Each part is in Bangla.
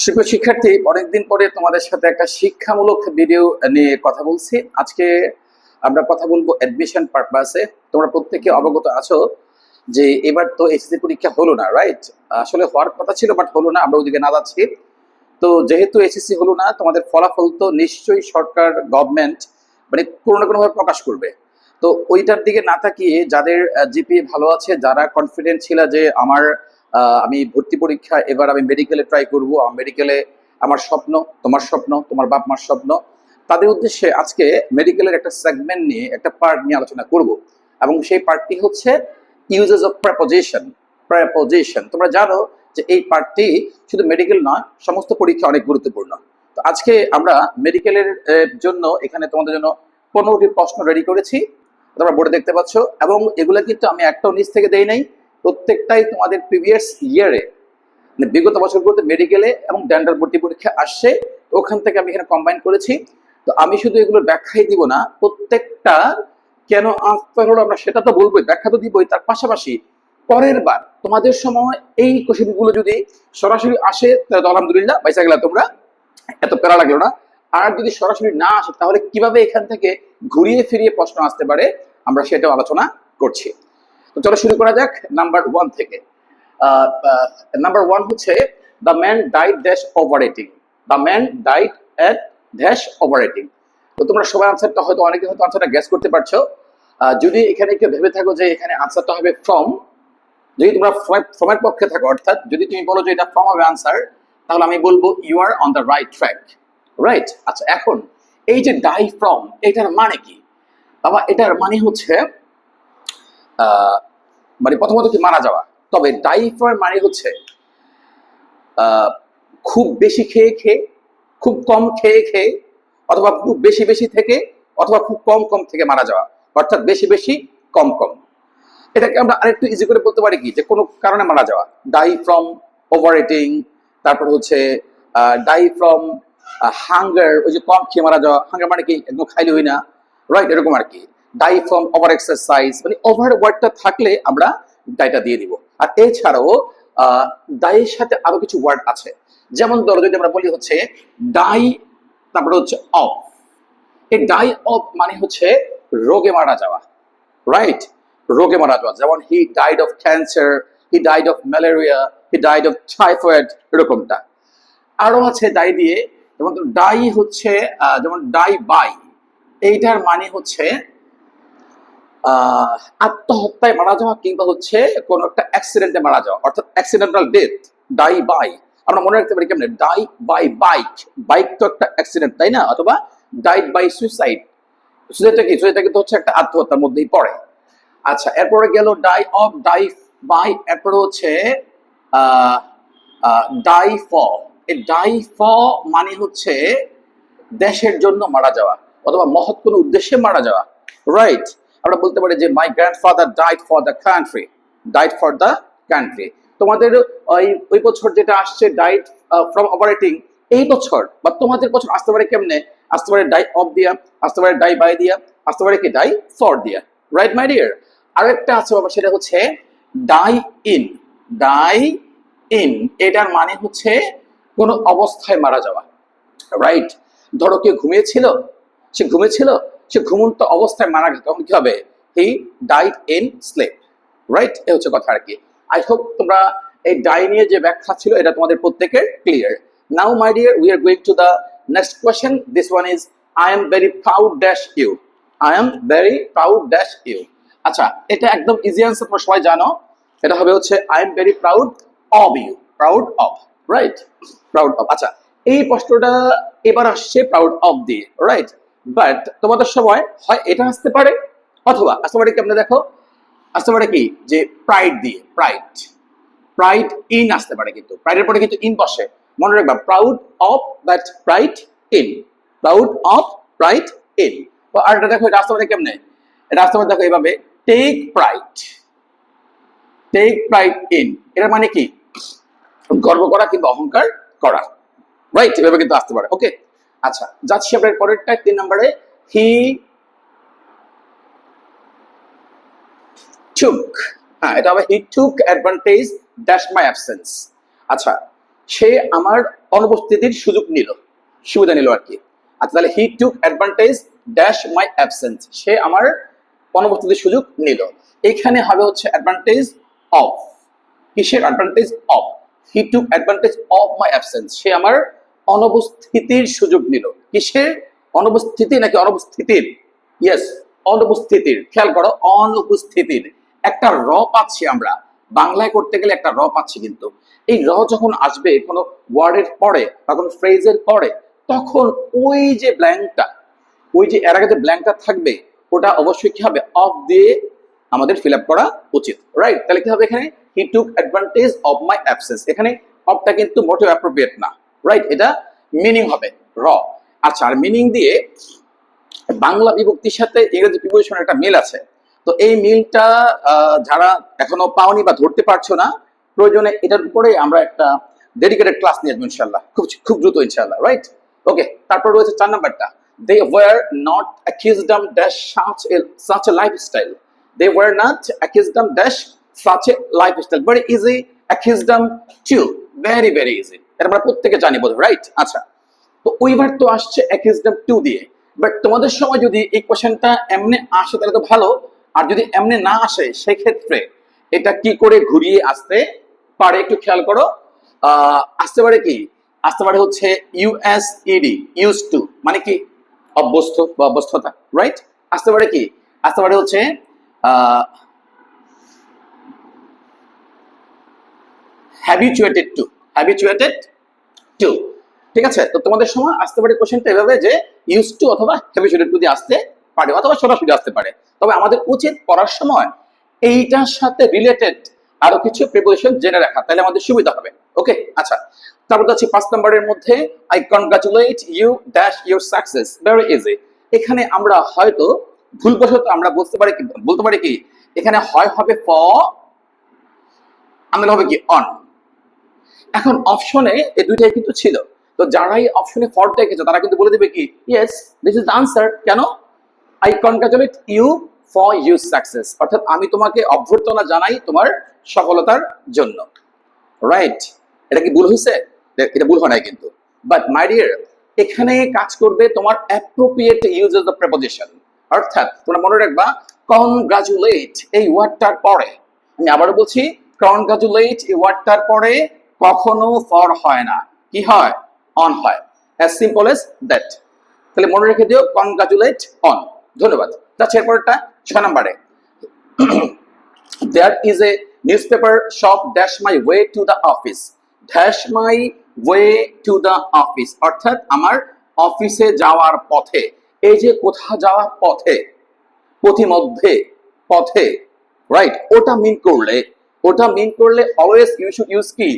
সুপ্রিয় শিক্ষার্থী, অনেকদিন পরে তোমাদের সাথে একটা শিক্ষামূলক ভিডিও নিয়ে কথা বলছি। আজকে আমরা কথা বলব অ্যাডমিশন পারপাসে তোমরা প্রত্যেকে অবগত আছো যে এবার তো এসএসসি পরীক্ষা হলো না রাইট আসলে হওয়ার কথা ছিল বাট হলো না, আমরা ওদিকে না যাচ্ছি। তো যেহেতু এসএসসি হলো না, তোমাদের ফলাফল তো নিশ্চয়ই সরকার গভর্নমেন্ট মানে কোনো না কোনোভাবে প্রকাশ করবে। তো ওইটার দিকে না তাকিয়ে যাদের জিপিএ ভালো আছে, যারা কনফিডেন্ট ছিল যে আমার আমি ভর্তি পরীক্ষা এবার আমি মেডিকেলে ট্রাই করব। আমার মেডিকেলে আমার স্বপ্ন, তোমার স্বপ্ন, তোমার বাপ মার স্বপ্ন। তাদের উদ্দেশ্যে আজকে মেডিকেলের একটা সেগমেন্ট নিয়ে, একটা পার্ট নিয়ে আলোচনা করব। এবং সেই পার্টটি হচ্ছে ইউজেস অফ প্রেপোজিশন প্রেপোজিশন তোমরা জানো যে এই পার্টটি শুধু মেডিকেল নয়, সমস্ত পরীক্ষা অনেক গুরুত্বপূর্ণ। তো আজকে আমরা মেডিকেলের জন্য এখানে তোমাদের জন্য পনেরোটি প্রশ্ন রেডি করেছি। তোমরা বোর্ডে দেখতে পাচ্ছ। এবং এগুলো কিন্তু আমি একটাও নিচ থেকে দেই নাই। প্রত্যেকটাই তোমাদের প্রিভিয়াস ইয়ারে মানে বিগত বছরগুলোতে মেডিকেলে এবং ডেন্টাল ভর্তি পরীক্ষা আসছে ওখান থেকে আমি এখানে কম্বাইন করেছি। তো আমি শুধু এগুলোর ব্যাখ্যাই দিব না, প্রত্যেকটা কেন আনসার হলো আমরা সেটা তো বলবোই, ব্যাখ্যা তো দিবই, তার পাশাপাশি পরের বার তোমাদের সময় এই কোশ্চেনগুলো যদি সরাসরি আসে, তাহলে আলহামদুলিল্লাহ পয়সা গেলা তোমরা, এত প্যারা লাগল না। আর যদি সরাসরি না আসে, তাহলে কীভাবে এখান থেকে ঘুরিয়ে ফিরিয়ে প্রশ্ন আসতে পারে, আমরা সেটাও আলোচনা করছি। চলো শুরু করা যাক নাম্বার ওয়ান থেকে। নাম্বার ওয়ান হচ্ছে the man died dash overeating the man died at dash overeating তো তোমরা সবাই আনসারটা হয়তো অনেকে হয়তো আনসারটা গ্যাস করতে পারছ। যদি এখানে কেউ ভেবে থাকো যে এখানে আনসারটা হবে ফ্রম যদি তোমরা ফ্রমের পক্ষে থাকো, অর্থাৎ যদি তুমি বলো যে এটা ফ্রম হবে আনসার তাহলে আমি বলব you are on the right track right আচ্ছা এখন, এই যে ডাই ফ্রম এটার মানে কি? বাবা, এটার মানে হচ্ছে মানে প্রথমত কি মারা যাওয়া? তবে ডাই ফ্রম মানে হচ্ছে খুব বেশি খেয়ে খেয়ে, খুব কম খেয়ে খেয়ে, অথবা খুব বেশি বেশি থেকে, অথবা খুব কম কম থেকে মারা যাওয়া, অর্থাৎ বেশি বেশি কম কম। এটাকে আমরা আরেকটু ইজি করে বলতে পারি কি? যে কোনো কারণে মারা যাওয়া। ডাই ফ্রম ওভার ইটিং তারপর হচ্ছে ডাই ফ্রম হাঙ্গার ওই যে কম খেয়ে মারা যাওয়া। হাঙ্গার মানে কি? একদম খাইলে হই না। রাইট এরকম আর কি। ডাই ফ্রম ওভার এক্সারসাইজ মানে ওভার ওয়ার্ডটা থাকলে আমরা ডাইটা দিয়ে দিব। আর এছাড়াও ডাইয়ের সাথে আরও কিছু ওয়ার্ড আছে। যেমন ধরো, যদি আমরা বলি হচ্ছে ডাই তারপরে হচ্ছে অফ এই ডাই অফ মানে হচ্ছে রোগে মারা যাওয়া রাইট রোগে মারা যাওয়া, যেমন he died of cancer he died of malaria he died of typhoid এরকমটা। আরও আছে ডাই দিয়ে, যেমন ডাই হচ্ছে যেমন ডাই বাই এইটার মানে হচ্ছে আত্মহত্যায় মারা যাওয়া কিংবা হচ্ছে কোন একটা অ্যাক্সিডেন্টে মারা যাওয়া, অর্থাৎ অ্যাক্সিডেন্টাল ডেথ ডাই বাই আমরা মনে রাখতে পারি কেমন? ডাই বাই বাইক বাইক তো একটা অ্যাক্সিডেন্ট তাই না? অথবা ডাইড বাই সুইসাইড সুইসাইডটা কি? সুইসাইডটা কিন্তু হচ্ছে একটা আত্মহত্যার মধ্যেই পড়ে। আচ্ছা এরপরে গেল ডাই অফ ডাই বাই এরপরে হচ্ছে ডাই ফ এই ডাই ফ মানে হচ্ছে দেশের জন্য মারা যাওয়া, অথবা মহৎ কোনো উদ্দেশ্যে মারা যাওয়া। রাইট আমরা বলতে পারি যে my grandfather died for the country died for the country তোমাদের ওই ওই বছর যেটা আসছে ডাইট ফ্রম অপারেটিং এই বছর বা তোমাদের বছর আসতে পারে কেমনে? আসতে পারে ডাই অফ দিয়া আসতে পারে ডাই বাই দিয়া আসতে পারে কি? ডাই ফর দিয়া রাইট মাই ডিয়ার আরেকটা আছে বাবা, সেটা হচ্ছে ডাই ইন ডাই ইন এটার মানে হচ্ছে কোনো অবস্থায় মারা যাওয়া। রাইট ধরো কেউ ঘুমিয়েছিল, সে ঘুমিয়েছিল সে ঘুমন্ত অবস্থায় মারা গেছে তখন কি হবে? হি ডাইট ইন স্লেপ রাইট এ হচ্ছে কথা আর কি আই হোপ তোমরা এই ডাই নিয়ে যে ব্যাখ্যা ছিল, এটা তোমাদের প্রত্যেকের clear now my dear we are going to the next question this one is I am very proud dash you I am very proud dash you আচ্ছা এটা একদম ইজি আনসার তোমরা সবাই জানো। এটা হবে হচ্ছে I am very proud of you proud of right proud of আচ্ছা এই প্রশ্নটা এবার আসছে প্রাউড অফ দিয়ে রাইট বাট তোমাদের সময় হয় এটা আসতে পারে, অথবা আসতে পারে কি আপনি দেখো আসতে পারে কি? যে প্রাইড দিয়ে প্রাইড প্রাইড ইন আসতে পারে কিন্তু প্রাইডের পরে কিন্তু ইন বসে। মনে রাখবা proud of that pride in proud of pride in আর এটা দেখো, এটা আসতে পারে কেমনে? এটা আসতে পারে দেখো এইভাবে take pride take pride in এটার মানে কি? গর্ব করা কিংবা অহংকার করা। রাইট এভাবে কিন্তু আসতে পারে ওকে আচ্ছা যাচ্ছি আপনার পরেরটা তিন নম্বরে হি টুক হ্যাঁ এটা হবে he took advantage dash my absence আচ্ছা সে আমার অনুপস্থিতির সুযোগ নিল, সুবিধা নিল আর কি আচ্ছা তাহলে he took advantage dash my absence সে আমার অনুপস্থিতির সুযোগ নিল। এখানে হবে হচ্ছে অ্যাডভান্টেজ অফ কিসের advantage of he took advantage of my absence সে আমার অনুপস্থিতির সুযোগ নিল। কিসের? অনুপস্থিতি নাকি অনুপস্থিতির? ইয়েস অনুপস্থিতির। খেয়াল করো, অনুপস্থিতির। একটা র পাচ্ছি আমরা। বাংলায় করতে গেলে একটা র পাচ্ছি কিন্তু। এই র যখন আসবে কোনো ওয়ার্ডের পরে বা কোনো ফ্রেজের পরে, তখন ওই যে ব্ল্যাঙ্কটা ওই যে এর আগে যে ব্ল্যাঙ্কটা থাকবে, ওটা অবশ্যই কি হবে? অফ দিয়ে আমাদের ফিল আপ করা উচিত। রাইট তাহলে কি হবে এখানে? He took advantage of my absence এখানে অফটা কিন্তু মোটেও অ্যাপ্রোপ্রিয়েট না। রাইট এটা মিনিং হবে র আচ্ছা আর মিনিং দিয়ে বাংলা বিভক্তির সাথে ইংরেজি প্রিপোজিশনের একটা মিল আছে। তো এই মিলটা যারা এখনও পাওনি বা ধরতে পারছ না, প্রয়োজনে এটার উপরে আমরা একটা ডেডিকেটেড ক্লাস নিয়ে আসব ইনশাল্লাহ খুব খুব দ্রুত ইনশাল্লাহ রাইট ওকে তারপর রয়েছে চার নাম্বারটা। They were not accustomed dash such a such a lifestyle they were not accustomed dash such a lifestyle very easy accustomed to very very easy আমরা প্রত্যেকে জানি বোধ রাইট আচ্ছা তো ওইবার তো আসছে অ্যাকিউজডম টু দিয়ে। বাট তোমাদের সময় যদি এই কোশ্চেনটা এমনি আসে, তাহলে তো ভালো। আর যদি এমনি না আসে, সেক্ষেত্রে এটা কি করে ঘুরিয়ে আসতে পারে একটু খেয়াল করো। আসতে পারে কি? আসতে পারে হচ্ছে ইউএসইডি ইউজ টু মানে কি? অভ্যস্ত বা অভ্যস্ততা রাইট আসতে পারে কি? আসতে পারে হচ্ছে হ্যাবিচুয়েটেড টু হ্যাবিচুয়েটেড টু ঠিক আছে? তো তোমাদের সময় আসতে পারে কোশ্চেনটা এভাবে যে ইউজ টু অথবা হ্যাবিচুয়েটেড টু দিয়ে আসতে পারে অথবা সরাসরি আসতে পারে। তবে আমাদের উচিত পড়ার সময় এইটার সাথে রিলেটেড আরও কিছু প্রিপারেশন জেনে রাখা, তাহলে আমাদের সুবিধা হবে। ওকে আচ্ছা। তারপর যাচ্ছি পাঁচ নম্বরের মধ্যে I congratulate you dash your success very easy এখানে আমরা হয়তো ভুল ভুলবশত আমরা বুঝতে পারি কি, বলতে পারি কি, এখানে হয় হবে ফ আমাদের হবে কি অন এখন অপশনে এই দুইটাই কিন্তু ছিল। তো যারাই অপশনে ফর দেখেছে, তারা কিন্তু বলে দিবে কি ইয়েস দিস ইজ আনসার কেন? I congratulate you for you success অর্থাৎ আমি তোমাকে অভ্যর্থনা জানাই তোমার সফলতার জন্য। রাইট এটা কি ভুল হয়েছে? এটা ভুল হয় নাই কিন্তু। বাট মাই ডিয়ার এখানে কাজ করবে তোমার appropriate use of the preposition অর্থাৎ, তোমরা মনে রাখবা কনগ্রাচুলেট এই ওয়ার্ডটার পরে। আমি আবারও বলছি কনগ্রাচুলেট এই ওয়ার্ডটার পরে কখনো ফর হয় না। কি হয়? অন হয়। অ্যাজ সিম্পল এস দ্যাট তাহলে মনে রেখে দিও কনগ্রাচুলেট অন ধন্যবাদ। যাচ্ছে এরপরটা ছয় নম্বরে। Is a newspaper shop dash my way to the office dash my way to the office অর্থাৎ আমার অফিসে যাওয়ার পথে। এই যে কোথা যাওয়ার পথে, পথিমধ্যে, পথে রাইট ওটা মিন করলে, ওটা মিন করলে অলওয়েজ ইউ শুড ইউজ কি?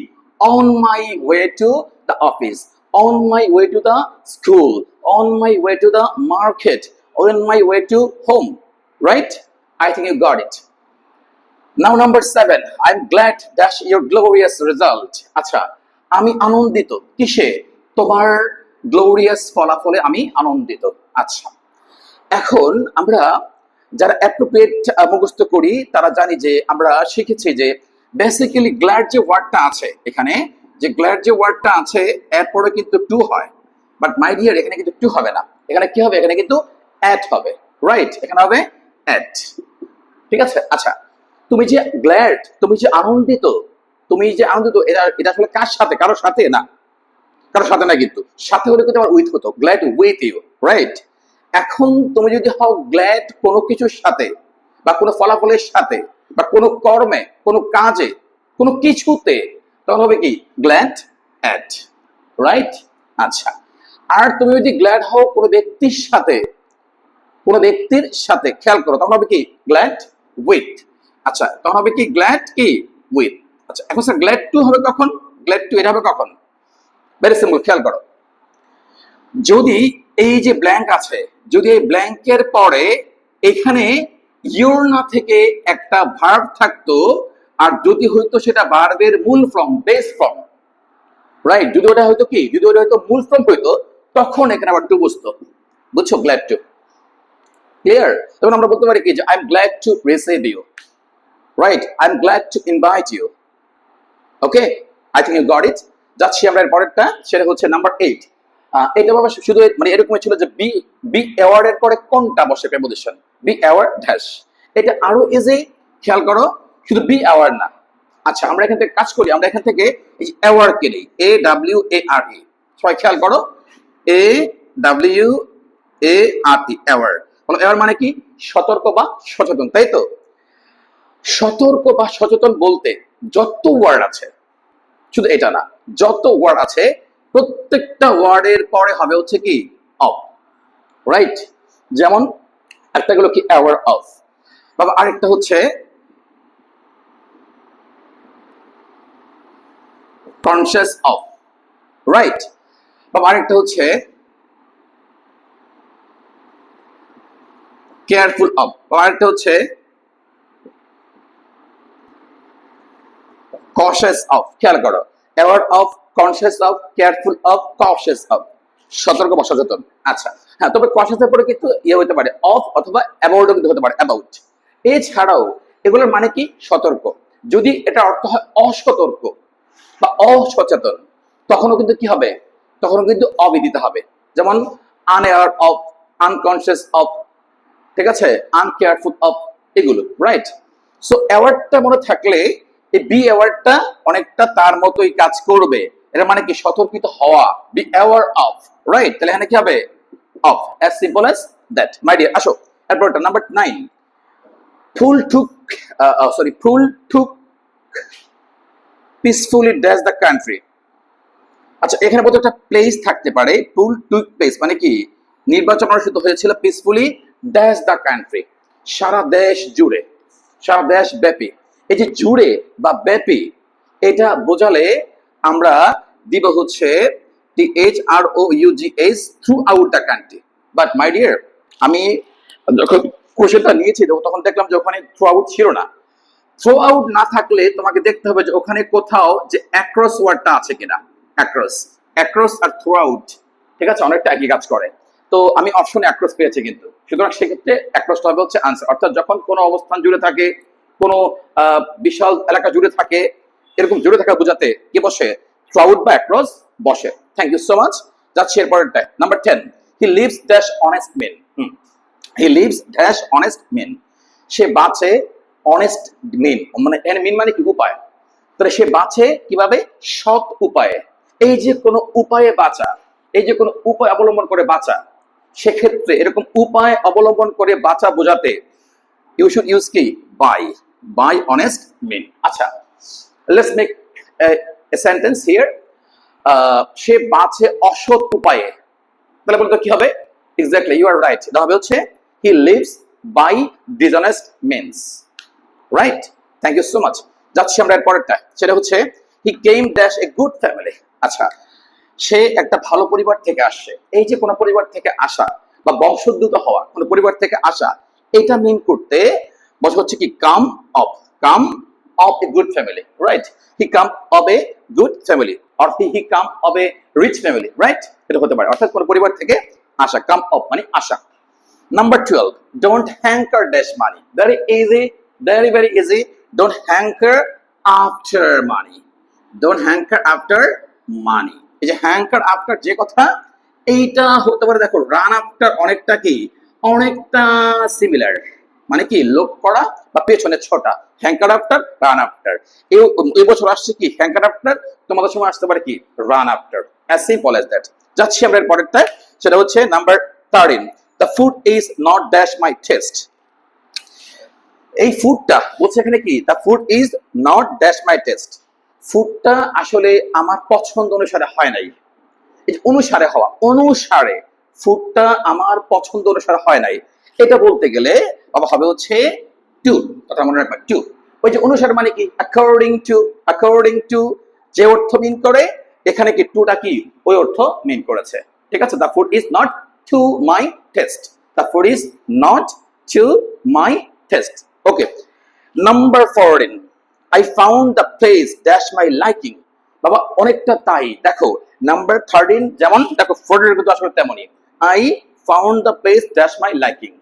On my way to the office on my way to the school on my way to the market on my way to হোম Right? I think got it now number seven I am glad dash your glorious result আচ্ছা আমি আনন্দিত। কিসে? তোমার গ্লোরিয়াস ফলাফলে আমি আনন্দিত। আচ্ছা এখন আমরা যারা অ্যাপ্রোপ্রিয়েট মুখস্থ করি, তারা জানি যে আমরা শিখেছি যে বেসিক্যালি গ্ল্যাড যে ওয়ার্ডটা আছে এখানে, যে গ্ল্যাড যে ওয়ার্ডটা আছে, এরপরে কিন্তু টু হয়। বাট মাই ডিয়ার এখানে কিন্তু টু হবে না। এখানে কি হবে? এখানে কিন্তু অ্যাট হবে। রাইট এখানে হবে অ্যাট ঠিক আছে? আচ্ছা তুমি যে গ্ল্যাড তুমি যে আনন্দিত, তুমি যে আনন্দিত, এটা এটা আসলে কার সাথে? কারোর সাথে না? কারোর সাথে না কিন্তু। সাথে হলে কিন্তু আমার উইথ হতো। গ্ল্যাড উইথ ইউ রাইট এখন তুমি যদি হও গ্ল্যাড কোনো কিছুর সাথে বা কোনো ফলাফলের সাথে বা কোনো কর্মে, কোনো কাজে, কোনো কিছুতে, তখন হবে কি? গ্ল্যাড অ্যাট রাইট আচ্ছা। আর তুমি যদি গ্ল্যাড হও কোনো ব্যক্তির সাথে, কোনো ব্যক্তির সাথে, খেয়াল করো, তখন হবে কি? গ্ল্যাড উইথ আচ্ছা তখন হবে কি? গ্ল্যাড কি? উইথ আচ্ছা এখন স্যার গ্ল্যাড টু হবে কখন? গ্ল্যাড টু এটা হবে কখন? ভেরি সিম্পল খেয়াল করো। যদি এই যে ব্ল্যাঙ্ক আছে, যদি এই ব্ল্যাঙ্কের পরে এখানে ইউর না থেকে একটা ভার্ব থাকতো, আর যদি হইতো সেটা ভার্বের মূল ফর্ম বেস ফর্ম রাইট যদি ওটা হয়তো কি? যদি ওটা হয়তো মূল ফর্ম হইতো, তখন এখানে আবার টু বসতো। বুঝছ? গ্ল্যাড টু ক্লিয়ার তখন আমরা বলতে পারি কি যে I am glad to receive you right I am glad to invite you okay I think you got it যাচ্ছি আমরা এর পরেরটা, সেটা হচ্ছে নাম্বার এইট এটা বাবা শুধু মানে এরকম ছিল যে বি বি অ্যাওয়ার্ডের পরে কোনটা বসে প্রেপোজিশন বি অ্যাওয়ার্ড ড্যাশ এটা আরও ইজি খেয়াল করো, শুধু বি অ্যাওয়ার্ড না। আচ্ছা আমরা এখান থেকে কাজ করি, আমরা এখান থেকে এই অ্যাওয়ার্ড কে নিই। এ ডাব্লিউ এ আর ই সবাই খেয়াল করো। A W A R E award বলো অ্যাওয়ার্ড মানে কি? সতর্ক বা সচেতন, তাই তো? সতর্ক বা সচেতন বলতে যত ওয়ার্ড আছে, শুধু এটা না, যত ওয়ার্ড আছে, প্রত্যেকটা ওয়ার্ডের পরে হবে হচ্ছে কি? অফ রাইট যেমন একটা গুলো কি অ্যাওয়ার অফ বাবা, আরেকটা হচ্ছে কনসিয়াস অফ রাইট বাবা, আরেকটা হচ্ছে কেয়ারফুল অফ বাবা, আরেকটা হচ্ছে কশাস অফ খেয়াল করো aware of conscious of careful of cautious of সতর্ক বা সচেতন আচ্ছা হ্যাঁ তবে কশাসের পরে কিন্তু ইয়ে হতে পারে অফ অথবা অ্যাবাউটও কিন্তু হতে পারে অ্যাবাউট এছাড়াও এগুলোর মানে কি? সতর্ক। যদি এটা অর্থ হয় অসতর্ক বা অসচেতন, তখনও কিন্তু কি হবে? তখনও কিন্তু অবি দিতে হবে। যেমন আনএয়ার অফ আনকনসিয়াস অফ ঠিক আছে? আনকেয়ারফুল অফ এগুলো রাইট সো অ্যাওয়ার্ডটা মনে থাকলে এই বি অ্যাওয়ার্ডটা অনেকটা তার মতোই কাজ করবে। এটা মানে কি? সতর্কিত হওয়া বি অ্যাওয়ার অফ রাইট তাহলে এখানে কি হবে? Of as simple as that my dear আসো এরপরটা number nine full took sorry full took peacefully dash the country আচ্ছা এখানে বোধহয় একটা প্লেস থাকতে পারে? ফুল টুক প্লেস মানে কি? নির্বাচন অনুষ্ঠিত হয়েছিল পিসফুলি ড্যাশ দ্য কান্ট্রি সারা দেশ জুড়ে, সারা দেশ ব্যাপী। এই যে জুড়ে বা ব্যাপী, এটা বোঝালে আমরা দিব হচ্ছে টি এইচ আমি যখন কোশ্চেনটা নিয়েছি তখন দেখলাম যে ওখানে থ্রু আউট ছিল না। থ্রো আউট না থাকলে তোমাকে দেখতে হবে যে ওখানে কোথাও যে অ্যাক্রস ওয়ার্ডটা আছে কিনা। অ্যাক্রস অ্যাক্রস আর থ্রো আউট ঠিক আছে? অনেকটা একই কাজ করে। তো আমি অপশনে অ্যাক্রস পেয়েছি কিন্তু। সুতরাং সেক্ষেত্রে অ্যাক্রসটা হবে হচ্ছে আনসার অর্থাৎ যখন কোনো অবস্থান জুড়ে থাকে, কোনো বিশাল এলাকা জুড়ে থাকে, এরকম জুড়ে থাকা বোঝাতে কি বসে থ্রো আউট বা অ্যাক্রস বসে। থ্যাংক ইউ সো মাচ যাচ্ছি এরপরেরটা number ten he lives dash honest men he lives dash honest men সে বাঁচে অনেস্ট মেন মানে এর মেন মানে কি উপায়? তাহলে সে বাঁচে কীভাবে? সৎ উপায়ে। এই যে কোনো উপায়ে বাঁচা, এই যে কোনো উপায় অবলম্বন করে বাঁচা, সেক্ষেত্রে এরকম উপায় অবলম্বন করে বাঁচা বোঝাতে ইউ শুড ইউজ কি? বাই বাই অনেস্ট মেন আচ্ছা let's make a sentence here সে বাঁচে অসৎ উপায়ে। তাহলে বলতো কি হবে? এক্স্যাক্টলি ইউ আর রাইট এটা হবে হচ্ছে he lives by dishonest mens right thank you so much যাচ্ছি আমরা পরেরটা সেটা হচ্ছে he came dash a good family আচ্ছা সে একটা ভালো পরিবার থেকে আসছে। এই যে কোনো পরিবার থেকে আসা বা বংশোদ্ভূত হওয়া, কোনো পরিবার থেকে আসা, এটা মিন করতে বসে হচ্ছে কি come of come a good family right he come of a good family or he he come of a rich family right এটা হতে পারে অর্থাৎ কোনো পরিবার থেকে আসা কাম অফ মানে আসা Number 12, don't hanker dash money. Very easy, very, very easy. Don't hanker after money. Don't hanker after money. এই যে hanker after যে কথা এইটা হতে পারে দেখো রান আফটার অনেকটা কি অনেকটা সিমিলার মানে কি লোক করা বা পেছনে ছোটা হ্যাঙ্কার আফটার রান আফটার এই বছর আসছে কি হ্যাঙ্কার আফটার তোমাদের সময় আসতে পারে কি run after as simple as that যাচ্ছি আমরা এর পরেরটা, সেটা হচ্ছে number thirteen the food is not dash my taste এই ফুডটা বলছে এখানে কি the food is not dash my taste ফুডটা আসলে আমার পছন্দ অনুসারে হয় নাই। অনুসারে হওয়া, অনুসারে ফুডটা আমার পছন্দ অনুসারে হয় নাই। এটা বলতে গেলে বাবা হবে হচ্ছে টু কথা মনে রাখবে টু ওই যে অনুসারে মানে কি? অ্যাকর্ডিং টু অ্যাকর্ডিং টু যে অর্থ মিন করে, এখানে কি টুটা কি? ওই অর্থ মিন করেছে। ঠিক আছে? The food is not to my taste the food is not to my taste okay number fourteen I found the place dash my liking বাবা, অনেকটা তাই। দেখো নাম্বার থার্টিন যেমন, দেখো ফোর্টিন কিন্তু আসলে তেমনই। I found the place dash my liking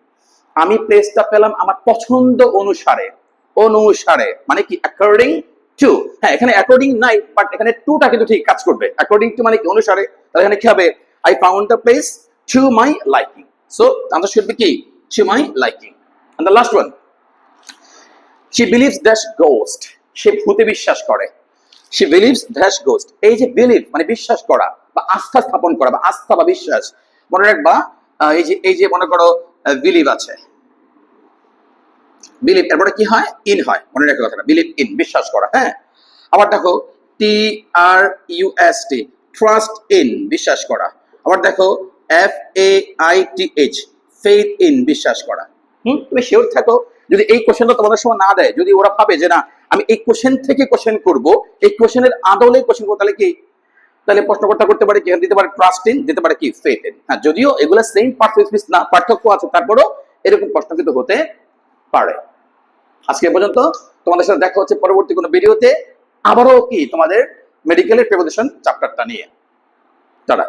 আমি প্লেসটা পেলাম আমার পছন্দ অনুসারে অনুসারে মানে কি অ্যাকর্ডিং টু হ্যাঁ এখানে অ্যাকর্ডিং নাই বাট এখানে টুটা কিন্তু ঠিক কাজ করবে। অ্যাকর্ডিং টু মানে কি অনুসারে, তাহলে এখানে কি হবে? I found the place to my liking so answer should be কি? To my liking and the last one she believes dash ghost সে ভূতে বিশ্বাস করে। শি বিলিভস দ্যাশ গোস্ট এই যে বিলিভ মানে বিশ্বাস করা, বা আস্থা স্থাপন করা, বা আস্থা বা বিশ্বাস। মনে রাখবা এই যে এই যে মনে করো বিলিভ আছে। বিলিভ এরপরে কি হয়? ইন হয়। মনে রাখো কথাটা। বিলিভ ইন বিশ্বাস করা হ্যাঁ? আবার দেখো T R U S T trust in বিশ্বাস করা। আবার দেখো F A I T H faith in বিশ্বাস করা। হুম? তুমি শিওর থাকো? যদি এই কোশ্চেনটা তোমাদের সময় না দেয়, যদি ওরা ভাবে যে না, আমি এই কোশ্চেন থেকে কোশ্চেন করব, এই কোশ্চেনের আদলে কোশ্চেন করব, তাহলে কি? তাহলে প্রশ্ন করতে পারে এখানে দিতে পারে ট্রাস্ট ইন দিতে পারে কি? ফেথ ইন হ্যাঁ যদিও এগুলো সেম পার্থক্য না, পার্থক্য আছে, তারপরেও এরকম প্রশ্ন কিন্তু হতে পারে। আজকে পর্যন্ত তোমাদের সাথে দেখা হচ্ছে পরবর্তী কোনো ভিডিওতে। আবারও কি তোমাদের মেডিকেলের প্রেপোজিশন চ্যাপ্টারটা নিয়ে। তারা